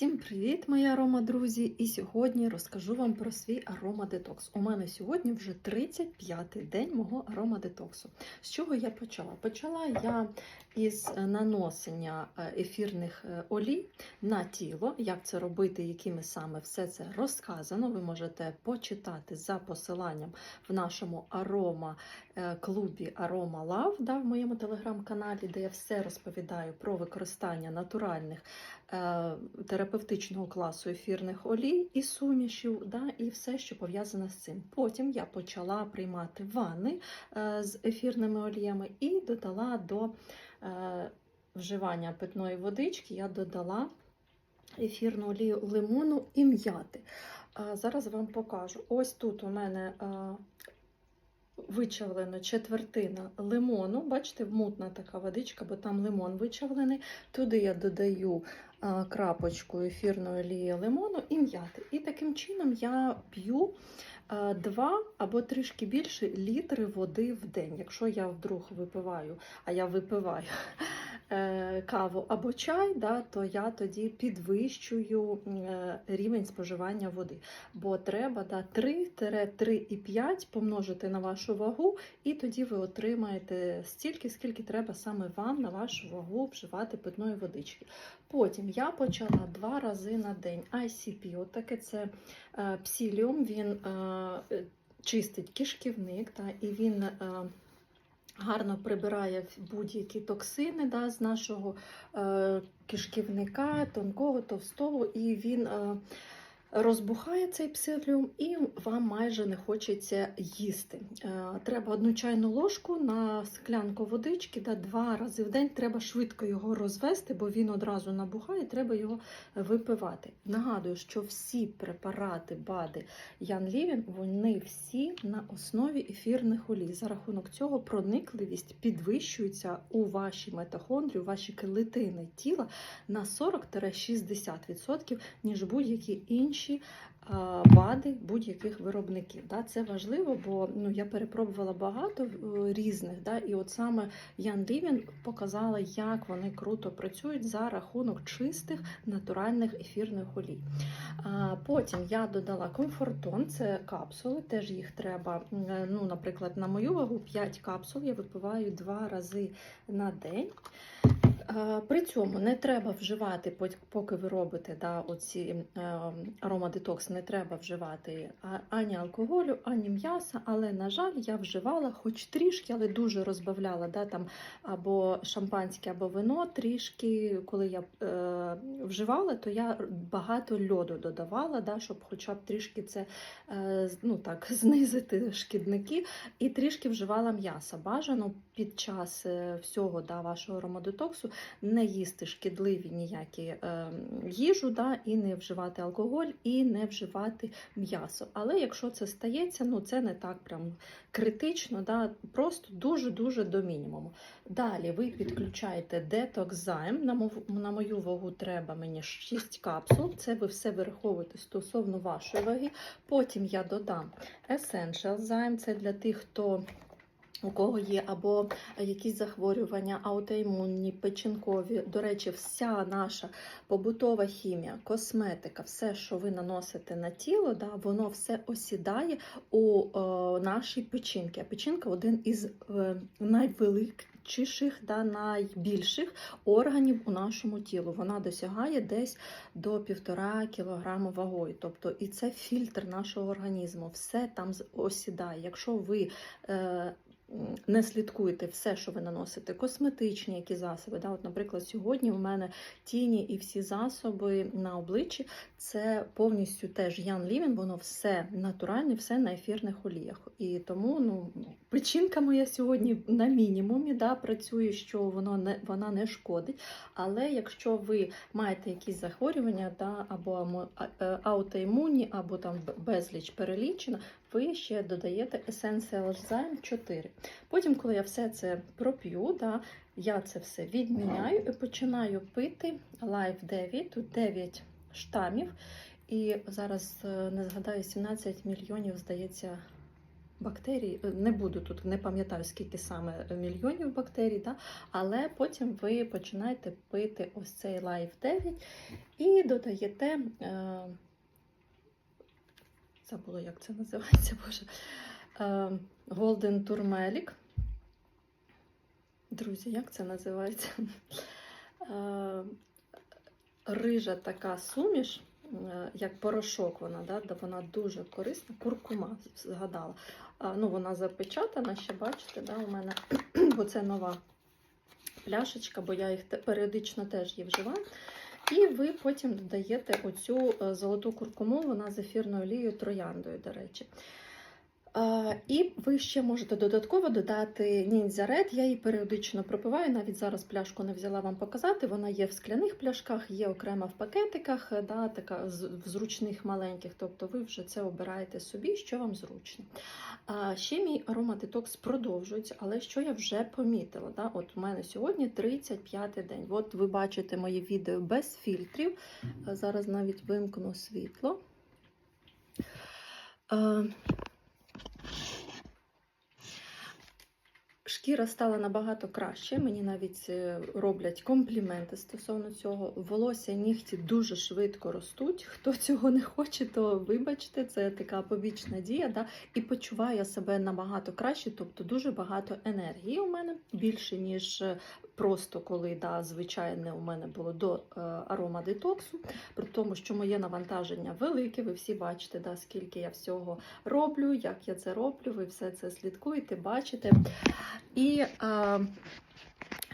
Всім привіт, мої аромадрузі! І сьогодні розкажу вам про свій аромадетокс. У мене сьогодні вже 35-й день мого аромадетоксу. З чого я почала? Почала я із наносення е, ефірних е, олій на тіло. Як це робити, якими саме все це розказано. Ви можете почитати за посиланням в нашому арома е, клубі Арома Лав да, в моєму телеграм-каналі, де я все розповідаю про використання натуральних е, терапевтичного класу ефірних олій і сумішів, да, і все, що пов'язане з цим. Потім я почала приймати ванни е, з ефірними оліями і додала до е, вживання питної водички, я додала ефірну олію лимону і м'яти. А Зараз вам покажу. Ось тут у мене вичавлена четвертина лимону. Бачите, мутна така водичка, бо там лимон вичавлений. Туди я додаю крапочку ефірної олії лимону і м'яти. І таким чином я п'ю два або трішки більше літри води в день. Якщо я вдруг випиваю, а я випиваю каву або чай, да, то я тоді підвищую е, рівень споживання води. Бо треба да, 3-3,5 помножити на вашу вагу, і тоді ви отримаєте стільки, скільки треба саме вам на вашу вагу вживати питної водички. Потім я почала два рази на день ICP, от таке це е, псіліум, він е, чистить кишківник, та, і він. Гарно прибирає будь-які токсини да, з нашого е, кишківника, тонкого, товстого, і він е, розбухає цей псиліум, і вам майже не хочеться їсти. Е, треба одну чайну ложку на склянку водички, да, два рази в день. Треба швидко його розвести, бо він одразу набухає, треба його випивати. Нагадую, що всі препарати БАДи Ян Лівін, вони всі на основі ефірних олій. За рахунок цього проникливість підвищується у вашій митохондрії, у ваші клітини тіла на 40-60%, ніж будь-які інші а, БАДи будь-яких виробників. Да? Це важливо, бо ну, я перепробувала багато е, різних, да? і от саме Ян Лівін показала, як вони круто працюють за рахунок чистих натуральних ефірних олій. А, Потім я додала комфортон, це капсули, теж їх треба, е, ну, наприклад, на мою вагу 5 капсул я випиваю 2 рази на день. При цьому не треба вживати, поки ви робите да, оці е, не треба вживати ані алкоголю, ані м'яса, але, на жаль, я вживала хоч трішки, але дуже розбавляла да, там, або шампанське, або вино. Трішки, коли я е, вживала, то я багато льоду додавала, да, щоб хоча б трішки це е, ну, так, знизити шкідники, і трішки вживала м'яса. Бажано під час е, всього да, вашого аромадетоксу не їсти шкідливі ніякі е, їжу, да, і не вживати алкоголь, і не вживати м'ясо. Але якщо це стається, ну це не так прям критично, да, просто дуже-дуже до мінімуму. Далі ви підключаєте детокзайм. На, мов, на мою вагу треба мені 6 капсул. Це ви все вираховуєте стосовно вашої ваги. Потім я додам Essential Zyme, це для тих, хто у кого є або якісь захворювання, аутоімунні, печінкові. До речі, вся наша побутова хімія, косметика, все, що ви наносите на тіло, да, воно все осідає у е, нашій печінці. А печінка один із е, найвеличіших, да, найбільших органів у нашому тілу. Вона досягає десь до півтора кілограму вагою. Тобто, і це фільтр нашого організму. Все там осідає. Якщо ви е, не слідкуєте все, що ви наносите, косметичні які засоби. Да? От, наприклад, сьогодні у мене тіні і всі засоби на обличчі це повністю теж Ян Лівін, воно все натуральне, все на ефірних оліях. І тому ну, печінка моя сьогодні на мінімумі да, працює, що воно не, вона не шкодить. Але якщо ви маєте якісь захворювання, да, або е, аутоімунні, або там безліч перелічено, ви ще додаєте Essential Zyme 4. Потім, коли я все це проп'ю, да, я це все відміняю і починаю пити Life 9, тут 9 штамів. І зараз е, не згадаю 17 мільйонів, здається, бактерій. Е, Не буду тут, не пам'ятаю скільки саме мільйонів бактерій, да? але потім ви починаєте пити ось цей Life 9 і додаєте. Е, забула, як це називається, боже. Е, Golden Turmeric. Друзі, як це називається? Е, Рижа така суміш, е, як порошок, вона, да, вона дуже корисна. Куркума згадала. Ну, вона запечатана, ще бачите, да, у мене, бо це нова пляшечка, бо я їх періодично теж її вживаю. І ви потім додаєте оцю е, золоту куркуму, вона з ефірною олією трояндою, до речі. І ви ще можете додатково додати ніндзя Ред. Я її періодично пропиваю. Навіть зараз пляшку не взяла вам показати. Вона є в скляних пляшках, є окремо в пакетиках, да, така в зручних маленьких. Тобто ви вже це обираєте собі, що вам зручно. А ще мій аромадетокс продовжується, але що я вже помітила? Да? От у мене сьогодні 35-й день. От ви бачите моє відео без фільтрів. Е, Зараз навіть вимкну світло. Е, Шкіра стала набагато краще. Мені навіть е, роблять компліменти стосовно цього. Волосся, нігті дуже швидко ростуть. Хто цього не хоче, то вибачте, це така побічна дія. Да? І почуваю себе набагато краще, тобто дуже багато енергії у мене більше, ніж е, просто коли да, звичайне у мене було до е, аромадетоксу. При тому, що моє навантаження велике, ви всі бачите, да, скільки я всього роблю, як я це роблю, ви все це слідкуєте, бачите. І е,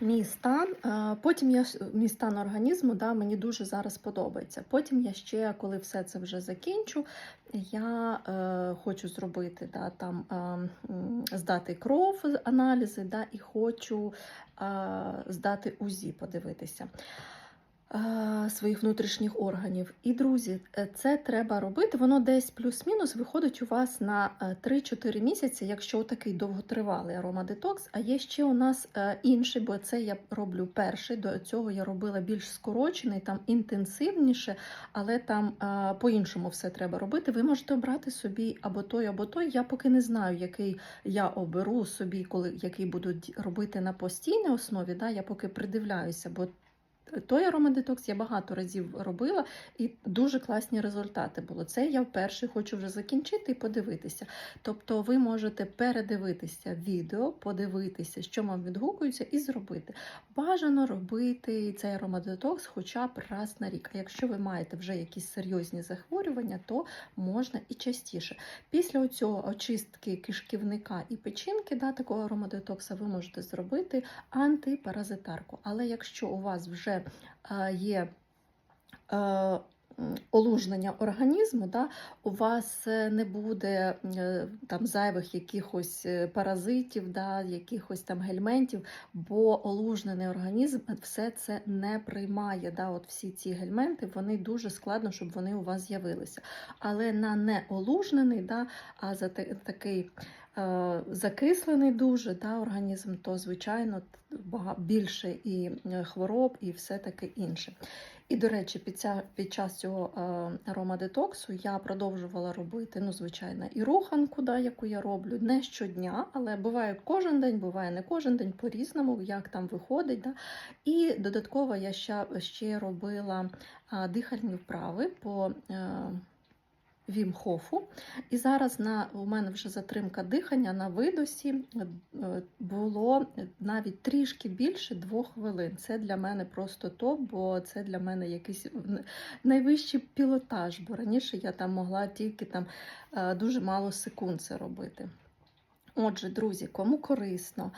мій стан, е, потім я мій стан організму да, мені дуже зараз подобається. Потім я ще, коли все це вже закінчу, я е, хочу зробити да, там, е, здати кров, аналізи, да, і хочу е, здати УЗІ, подивитися. Е, Своїх внутрішніх органів. І, друзі, е, це треба робити. Воно десь плюс-мінус виходить у вас на е, 3-4 місяці, якщо такий довготривалий аромадетокс. А є ще у нас е, інший, бо це я роблю перший. До цього я робила більш скорочений, там інтенсивніше, але там е, по-іншому все треба робити. Ви можете обрати собі або той, або той. Я поки не знаю, який я оберу собі, коли який буду робити на постійній основі. Да, я поки придивляюся, бо той аромадетокс я багато разів робила, і дуже класні результати було. Це я вперше хочу вже закінчити і подивитися. Тобто ви можете передивитися відео, подивитися, що вам відгукується, і зробити. Бажано робити цей аромадетокс хоча б раз на рік. А якщо ви маєте вже якісь серйозні захворювання, то можна і частіше. Після цього очистки кишківника і печінки, да, такого аромадетокса, ви можете зробити антипаразитарку. Але якщо у вас вже е, є е, олужнення організму, да, у вас е, не буде там зайвих якихось паразитів, да, якихось там гельментів, бо олужнений організм все це не приймає. Да, от всі ці гельменти, вони дуже складно, щоб вони у вас з'явилися. Але на неолужнений, да, а за такий закислений дуже да, організм, то звичайно більше і е, хвороб, і все таке інше. І, до речі, під, ця, під час цього е, аромадетоксу я продовжувала робити, ну, звичайно, і руханку, да, яку я роблю не щодня, але буває кожен день, буває не кожен день по-різному, як там виходить. Да. І додатково я ще, ще робила е, дихальні вправи по. Е, Вім Хофу. І зараз на, у мене вже затримка дихання на видосі е, було навіть трішки більше двох хвилин. Це для мене просто топ, бо це для мене якийсь найвищий пілотаж, бо раніше я там могла тільки там е, дуже мало секунд це робити. Отже, друзі, кому корисно,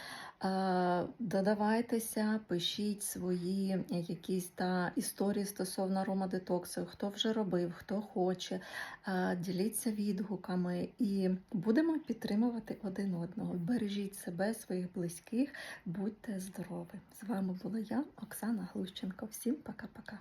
е, додавайтеся, пишіть свої якісь та історії стосовно аромадетоксу, хто вже робив, хто хоче. Е, Діліться відгуками і будемо підтримувати один одного. Бережіть себе, своїх близьких, будьте здорові! З вами була я, Оксана Глущенко. Всім пока-пока.